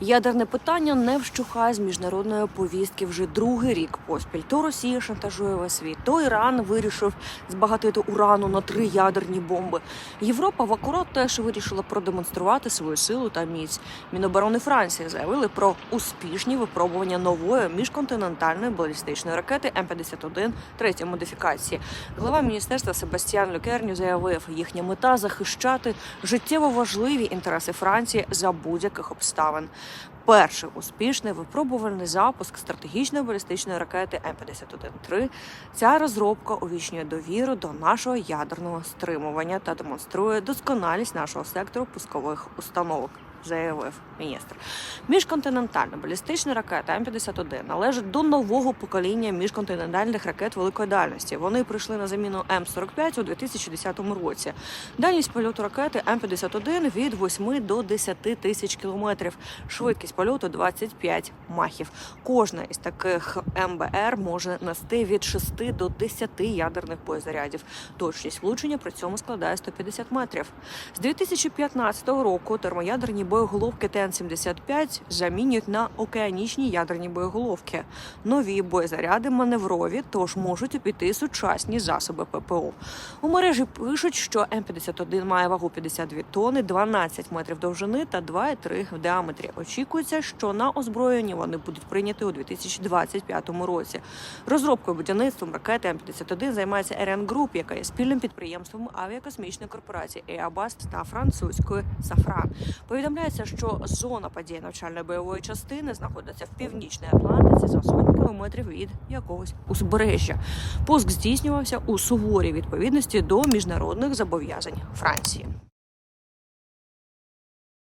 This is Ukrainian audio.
Ядерне питання не вщухає з міжнародної повістки вже другий рік поспіль. То Росія шантажує весь світ, то Іран вирішив збагатити урану на три ядерні бомби. Європа в акурат теж вирішила продемонструвати свою силу та міць. Міноборони Франції заявили про успішні випробування нової міжконтинентальної балістичної ракети М-51 третьої модифікації. Глава міністерства Себастьян Люкерню заявив, їхня мета захищати життєво важливі інтереси Франції за будь-яких обставин. Перший успішний випробувальний запуск стратегічної балістичної ракети М-51-3. Ця розробка увічнює довіру до нашого ядерного стримування та демонструє досконалість нашого сектору пускових установок. Заявив міністр. Міжконтинентальна балістична ракета М-51 належить до нового покоління міжконтинентальних ракет великої дальності. Вони прийшли на заміну М-45 у 2010 році. Дальність польоту ракети М-51 від 8 до 10 тисяч кілометрів. Швидкість польоту 25 махів. Кожна із таких МБР може нести від 6 до 10 ядерних боєзарядів. Точність влучення при цьому складає 150 метрів. З 2015 року термоядерні боєголовки ТН-75 замінюють на океанічні ядерні боєголовки. Нові боєзаряди маневрові, тож можуть обійти сучасні засоби ППО. У мережі пишуть, що М-51 має вагу 52 тони, 12 метрів довжини та 2,3 в діаметрі. Очікується, що на озброєнні вони будуть прийняті у 2025 році. Розробкою будівництвом ракети М-51 займається РН Груп, яка є спільним підприємством авіакосмічної корпорації Airbus та французької Сафран. Повідомляється, що зона падіння навчальної бойової частини знаходиться в північній Атлантиці за сотні кілометрів від якогось узбережжя. Пуск здійснювався у суворій відповідності до міжнародних зобов'язань Франції.